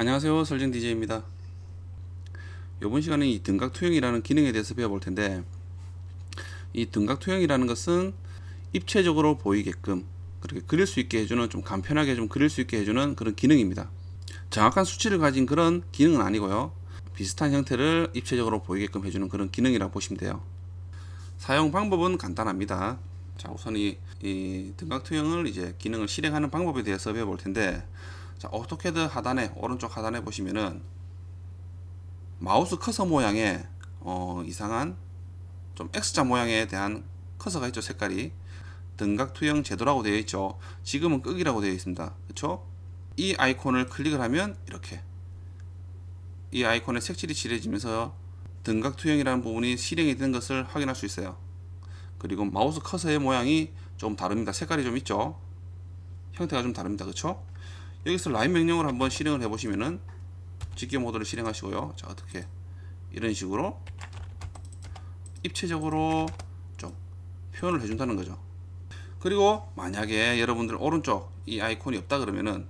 안녕하세요. 설정 DJ입니다. 이번 시간에 이 등각 투영이라는 기능에 대해서 배워볼 텐데 이 등각 투영이라는 것은 입체적으로 보이게끔 그렇게 그릴 수 있게 해주는 좀 간편하게 좀 그릴 수 있게 해주는 그런 기능입니다. 정확한 수치를 가진 그런 기능은 아니고요. 비슷한 형태를 입체적으로 보이게끔 해주는 그런 기능이라고 보시면 돼요. 사용 방법은 간단합니다. 자 우선 이, 이 등각 투영을 이제 기능을 실행하는 방법에 대해서 배워볼 텐데 자 어떻게든 하단에 오른쪽 하단에 보시면은 마우스 커서 모양의 어, 이상한 좀 X자 모양에 대한 커서가 있죠 색깔이. 등각 투영 제도라고 되어 있죠. 지금은 끄기라고 되어 있습니다. 그쵸? 이 아이콘을 클릭을 하면 이렇게. 이 아이콘의 색칠이 칠해지면서 등각 투영이라는 부분이 실행이 된 것을 확인할 수 있어요. 그리고 마우스 커서의 모양이 좀 다릅니다. 색깔이 좀 있죠? 형태가 좀 다릅니다. 그쵸 여기서 라인 명령을 한번 실행을 해 보시면은 직계 모드를 실행하시고요. 자 어떻게? 이런 식으로 입체적으로 좀 표현을 해준다는 거죠. 그리고 만약에 여러분들 오른쪽 이 아이콘이 없다 그러면은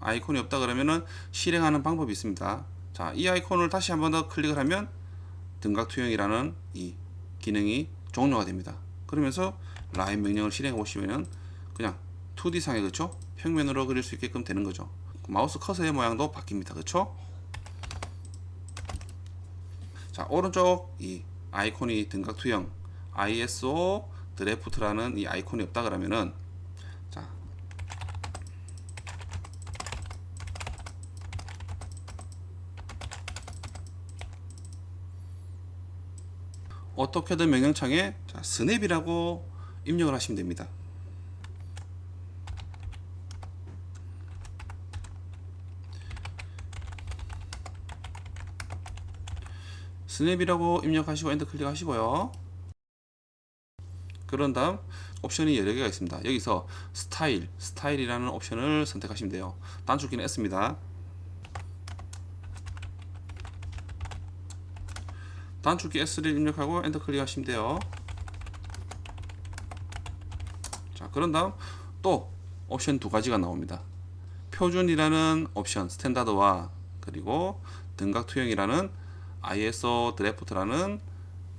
아이콘이 없다 그러면은 실행하는 방법이 있습니다. 자 이 아이콘을 다시 한 번 더 클릭을 하면 등각 투영이라는 이 기능이 종료가 됩니다. 그러면서 라인 명령을 실행해 보시면은 그냥 2D 상에 그쵸 평면으로 그릴 수 있게끔 되는 거죠. 마우스 커서의 모양도 바뀝니다. 그쵸? 자 오른쪽 이 아이콘이 등각 투영. ISO 드래프트라는 이 아이콘이 없다 그러면은 자 어떻게든 명령창에 자, 스냅이라고 입력을 하시면 됩니다. 스냅이라고 입력하시고 엔터 클릭하시고요. 그런 다음 옵션이 여러 개가 있습니다. 여기서 스타일, 스타일이라는 옵션을 선택하시면 돼요. 단축키는 S입니다. 단축키 S를 입력하고 엔터 클릭하시면 돼요. 자, 그런 다음 또 옵션 두 가지가 나옵니다. 표준이라는 옵션, 스탠다드와 그리고 등각 투영이라는 ISO 드래프트라는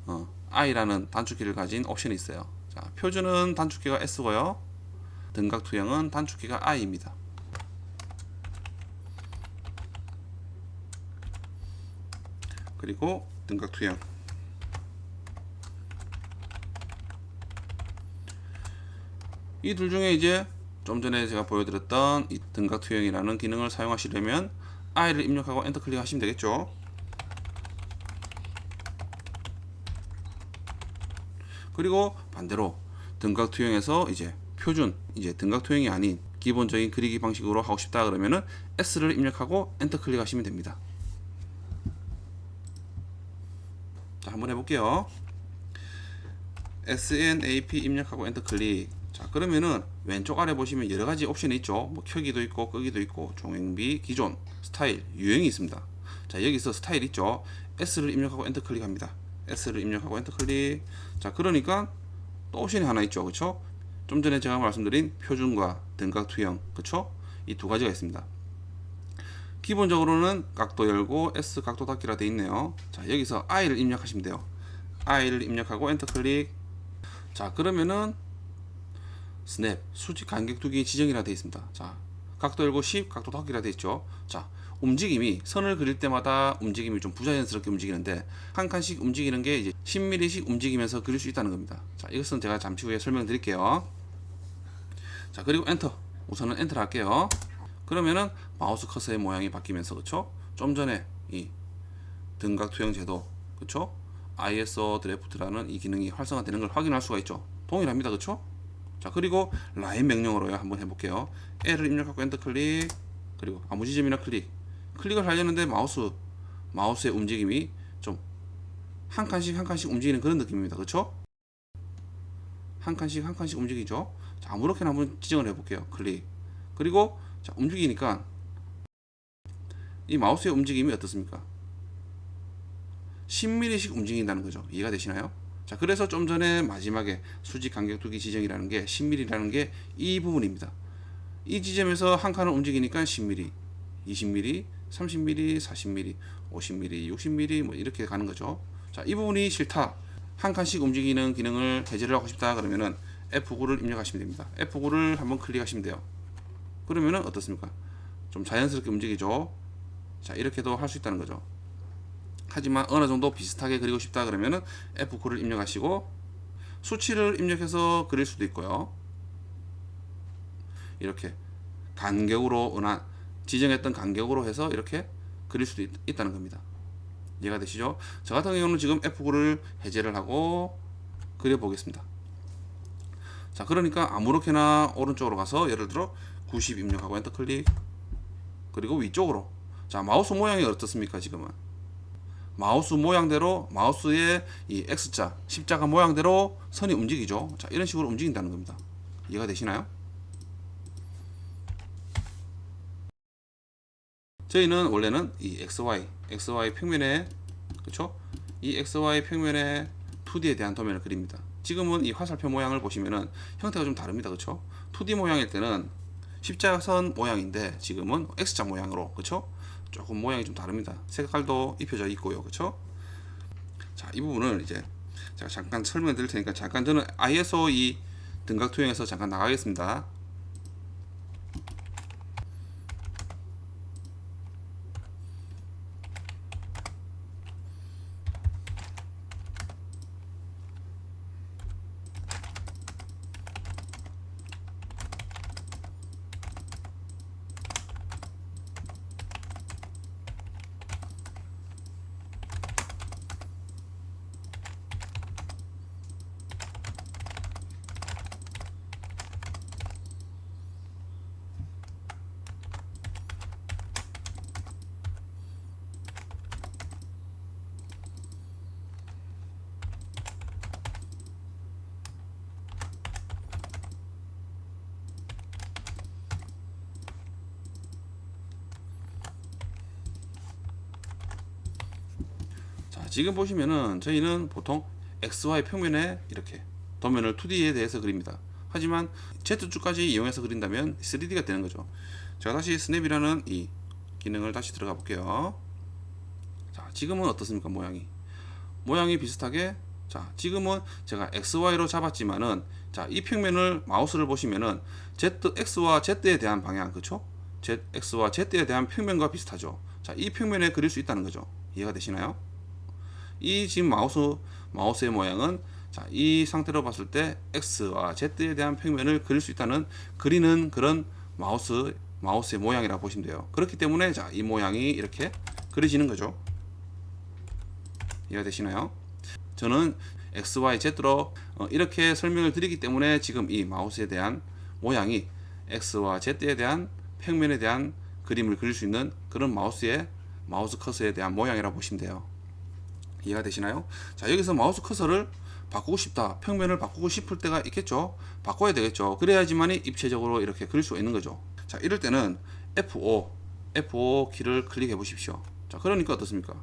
어, I라는 단축키를 가진 옵션이 있어요. 자, 표준은 단축키가 S고요. 등각 투영은 단축키가 I입니다. 그리고 등각 투영 이 둘 중에 이제 좀 전에 제가 보여드렸던 이 등각 투영이라는 기능을 사용하시려면 I를 입력하고 엔터 클릭하시면 되겠죠. 그리고 반대로 등각 투영에서 이제 표준 이제 등각 투영이 아닌 기본적인 그리기 방식으로 하고 싶다 그러면은 S를 입력하고 엔터 클릭하시면 됩니다. 자, 한번 해볼게요. SNAP 입력하고 엔터 클릭. 자, 그러면은 왼쪽 아래 보시면 여러 가지 옵션이 있죠. 뭐 켜기도 있고 끄기도 있고 종횡비, 기존, 스타일, 유형이 있습니다. 자, 여기서 스타일 있죠. S를 입력하고 엔터 클릭합니다. S를 입력하고 엔터 클릭. 자, 그러니까 또 옵션이 하나 있죠. 그렇죠? 좀 전에 제가 말씀드린 표준과 등각 투영. 그렇죠? 이두 가지가 있습니다. 기본적으로는 각도 열고 S 각도 닫기라 돼 있네요. 자, 여기서 I를 입력하시면 돼요. I를 입력하고 엔터 클릭. 자, 그러면은 스냅 수직 간격 두기 지정이라 돼 있습니다. 자, 각도 열고 10, 각도 닫기라 돼 있죠. 자, 움직임이 선을 그릴 때마다 움직임이 좀 부자연스럽게 움직이는데 한 칸씩 움직이는 게 이제 10mm씩 움직이면서 그릴 수 있다는 겁니다. 자, 이것은 제가 잠시 후에 설명드릴게요. 자, 그리고 엔터. 우선은 엔터 할게요. 그러면은 마우스 커서의 모양이 바뀌면서 그쵸? 좀 전에 이 등각 투영 제도 그쵸? ISO 드래프트라는 이 기능이 활성화되는 걸 확인할 수가 있죠. 동일합니다. 그쵸? 자, 그리고 라인 명령으로요. 한번 해볼게요. L을 입력하고 엔터 클릭 그리고 아무 지점이나 클릭 클릭을 하려는데 마우스 마우스의 움직임이 좀 한 칸씩 한 칸씩 움직이는 그런 느낌입니다. 그쵸? 한 칸씩 한 칸씩 움직이죠. 자, 아무렇게나 한번 지정을 해볼게요. 클릭 그리고 자, 움직이니까 이 마우스의 움직임이 어떻습니까? 10mm씩 움직인다는 거죠. 이해가 되시나요? 자, 그래서 좀 전에 마지막에 수직 간격 두기 지정이라는 게 10mm라는 게 이 부분입니다. 이 지점에서 한 칸을 움직이니까 10mm, 20mm, 30mm, 40mm, 50mm, 60mm 뭐 이렇게 가는 거죠. 자, 이 부분이 싫다. 한 칸씩 움직이는 기능을 해제를 하고 싶다 그러면은 F9를 입력하시면 됩니다. F9를 한번 클릭하시면 돼요. 그러면은 어떻습니까? 좀 자연스럽게 움직이죠. 자, 이렇게도 할 수 있다는 거죠. 하지만 어느 정도 비슷하게 그리고 싶다 그러면은 F9를 입력하시고 수치를 입력해서 그릴 수도 있고요. 이렇게 간격으로 은한 지정했던 간격으로 해서 이렇게 그릴 수도 있, 다는 겁니다. 이해가 되시죠? 저 같은 경우는 지금 F9를 해제를 하고 그려 보겠습니다. 자, 그러니까 아무렇게나 오른쪽으로 가서 예를 들어 90 입력하고 엔터 클릭 그리고 위쪽으로 자, 마우스 모양이 어떻습니까, 지금은? 마우스 모양대로 마우스의 이 X자, 십자가 모양대로 선이 움직이죠. 자, 이런 식으로 움직인다는 겁니다. 이해가 되시나요? 저희는 원래는 이 XY, XY 평면에 그렇죠? 이 XY 평면의 2D에 대한 도면을 그립니다. 지금은 이 화살표 모양을 보시면은 형태가 좀 다릅니다. 그렇죠? 2D 모양일 때는 십자선 모양인데 지금은 X자 모양으로 그렇죠? 조금 모양이 좀 다릅니다. 색깔도 입혀져 있고요. 그렇죠? 자, 이 부분을 이제 제가 잠깐 설명해 드릴 테니까 잠깐 저는 ISO 이 등각 투영에서 잠깐 나가겠습니다. 지금 보시면은 저희는 보통 XY 평면에 이렇게 도면을 2D에 대해서 그립니다. 하지만 Z축까지 이용해서 그린다면 3D가 되는 거죠. 제가 다시 스냅이라는 이 기능을 다시 들어가 볼게요. 자, 지금은 어떻습니까? 모양이. 모양이 비슷하게 자, 지금은 제가 XY로 잡았지만은 자, 이 평면을 마우스를 보시면은 ZX와 Z에 대한 방향, 그쵸? ZX와 Z에 대한 평면과 비슷하죠. 자, 이 평면에 그릴 수 있다는 거죠. 이해가 되시나요? 이 지금 마우스 마우스의 모양은 자, 이 상태로 봤을 때 X와 Z에 대한 평면을 그릴 수 있다는 그리는 그런 마우스 마우스의 모양이라고 보시면 돼요. 그렇기 때문에 자, 이 모양이 이렇게 그려지는 거죠. 이해가 되시나요? 저는 X, Y, Z로 어, 이렇게 설명을 드리기 때문에 지금 이 마우스에 대한 모양이 X와 Z에 대한 평면에 대한 그림을 그릴 수 있는 그런 마우스의 마우스 커서에 대한 모양이라고 보시면 돼요. 이해가 되시나요? 자 여기서 마우스 커서를 바꾸고 싶다. 평면을 바꾸고 싶을 때가 있겠죠? 바꿔야 되겠죠. 그래야지만이 입체적으로 이렇게 그릴 수 있는 거죠. 자 이럴 때는 F5 F5 키를 클릭해 보십시오. 자 그러니까 어떻습니까?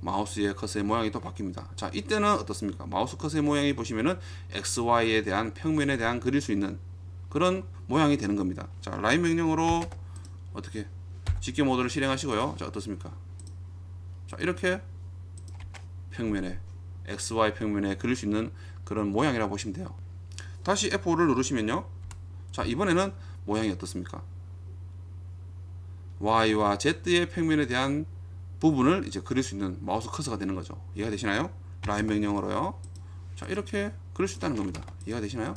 마우스의 커서의 모양이 또 바뀝니다. 자 이때는 어떻습니까? 마우스 커서의 모양이 보시면은 XY에 대한 평면에 대한 그릴 수 있는 그런 모양이 되는 겁니다. 자 라인 명령으로 어떻게? 직계 모드를 실행하시고요. 자 어떻습니까? 자 이렇게 평면에 XY 평면에 그릴 수 있는 그런 모양이라고 보시면 돼요. 다시 F5를 누르시면요. 자, 이번에는 모양이 어떻습니까? Y와 Z의 평면에 대한 부분을 이제 그릴 수 있는 마우스 커서가 되는 거죠. 이해가 되시나요? 라인 명령으로요. 자, 이렇게 그릴 수 있다는 겁니다. 이해가 되시나요?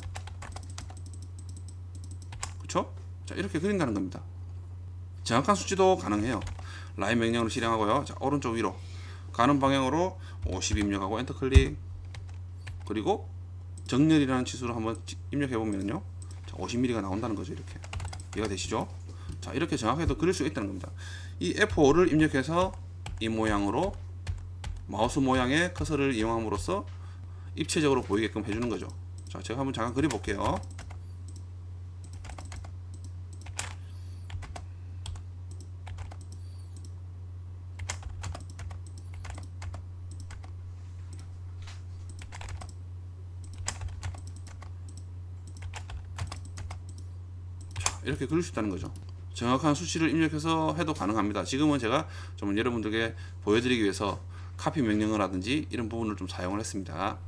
그렇죠? 자, 이렇게 그린다는 겁니다. 정확한 수치도 가능해요. 라인 명령으로 실행하고요. 자, 오른쪽 위로 가는 방향으로 50 입력하고 엔터 클릭. 그리고 정렬이라는 치수를 한번 입력해 보면요. 50mm가 나온다는 거죠 이렇게. 이해가 되시죠? 자 이렇게 정확하게도 그릴 수 있다는 겁니다. 이 F5를 입력해서 이 모양으로 마우스 모양의 커서를 이용함으로써 입체적으로 보이게끔 해주는 거죠. 자 제가 한번 잠깐 그려 볼게요 이렇게 그릴 수 있다는 거죠. 정확한 수치를 입력해서 해도 가능합니다. 지금은 제가 좀 여러분들께 보여드리기 위해서 카피 명령을 하든지 이런 부분을 좀 사용을 했습니다.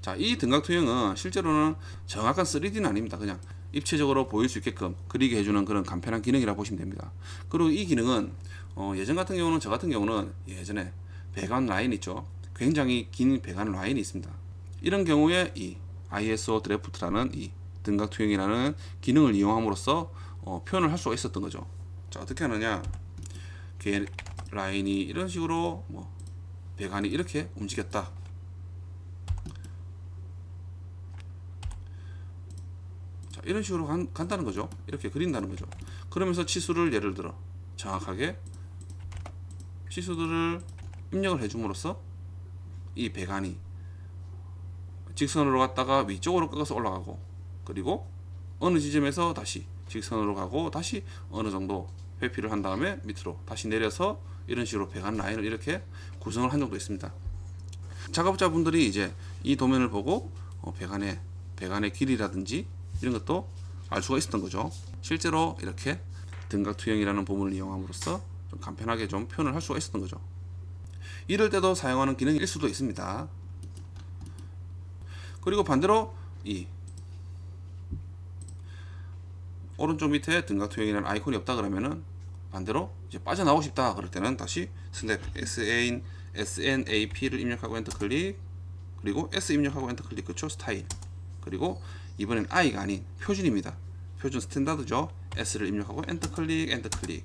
자, 이 등각 투영은 실제로는 정확한 3D는 아닙니다. 그냥 입체적으로 보일 수 있게끔 그리게 해주는 그런 간편한 기능이라고 보시면 됩니다. 그리고 이 기능은 어, 예전 같은 경우는 저 같은 경우는 예전에 배관 라인 있죠. 굉장히 긴 배관 라인이 있습니다. 이런 경우에 이 ISO 드래프트라는 이 등각 투영이라는 기능을 이용함으로써 어, 표현을 할 수가 있었던 거죠. 자 어떻게 하느냐? 개 라인이 이런 식으로 뭐 배관이 이렇게 움직였다. 자 이런 식으로 간, 간다는 거죠. 이렇게 그린다는 거죠. 그러면서 치수를 예를 들어 정확하게 치수들을 입력을 해줌으로써 이 배관이 직선으로 갔다가 위쪽으로 꺾어서 올라가고 그리고 어느 지점에서 다시 직선으로 가고 다시 어느 정도 회피를 한 다음에 밑으로 다시 내려서 이런 식으로 배관 라인을 이렇게 구성을 한 적도 있습니다. 작업자분들이 이제 이 도면을 보고 어, 배관의 배관의 길이라든지 이런 것도 알 수가 있었던 거죠. 실제로 이렇게 등각 투영이라는 부분을 이용함으로써 좀 간편하게 좀 표현을 할 수가 있었던 거죠. 이럴 때도 사용하는 기능일 수도 있습니다. 그리고 반대로 이 오른쪽 밑에 등각 투영이라는 아이콘이 없다 그러면은 반대로 이제 빠져나오고 싶다 그럴 때는 다시 스냅 SN SNAP를 입력하고 엔터 클릭 그리고 S 입력하고 엔터 클릭 그쵸? 스타일. 그리고 이번엔 I가 아닌 표준입니다. 표준 스탠다드죠? S를 입력하고 엔터 클릭 엔터 클릭.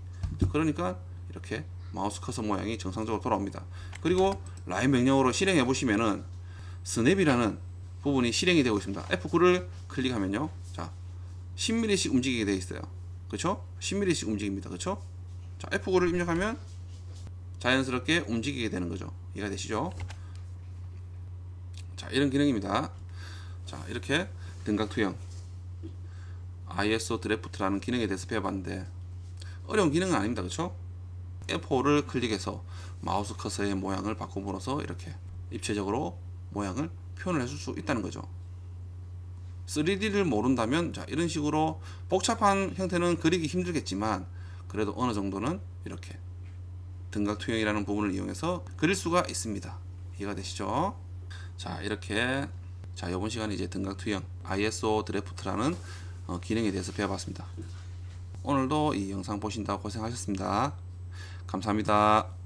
그러니까 이렇게 마우스 커서 모양이 정상적으로 돌아옵니다. 그리고 라인 명령으로 실행해 보시면은 스냅이라는 부분이 실행이 되고 있습니다. F9를 클릭하면요. 자 10mm씩 움직이게 되어 있어요. 그쵸? 10mm씩 움직입니다. 그쵸? 자 F9를 입력하면 자연스럽게 움직이게 되는 거죠. 이해가 되시죠? 자 이런 기능입니다. 자 이렇게 등각 투영. ISO 드래프트라는 기능에 대해서 배워봤는데 어려운 기능은 아닙니다. 그쵸? F5를 클릭해서 마우스 커서의 모양을 바꿈으로써 이렇게 입체적으로 모양을 표현을 해줄 수 있다는 거죠 3D를 모른다면 자 이런 식으로 복잡한 형태는 그리기 힘들겠지만 그래도 어느 정도는 이렇게 등각 투영이라는 부분을 이용해서 그릴 수가 있습니다. 이해가 되시죠? 자 이렇게 자 이번 시간에 이제 등각 투영 ISO 드래프트라는 어, 기능에 대해서 배워봤습니다. 오늘도 이 영상 보신다고 고생하셨습니다. 감사합니다.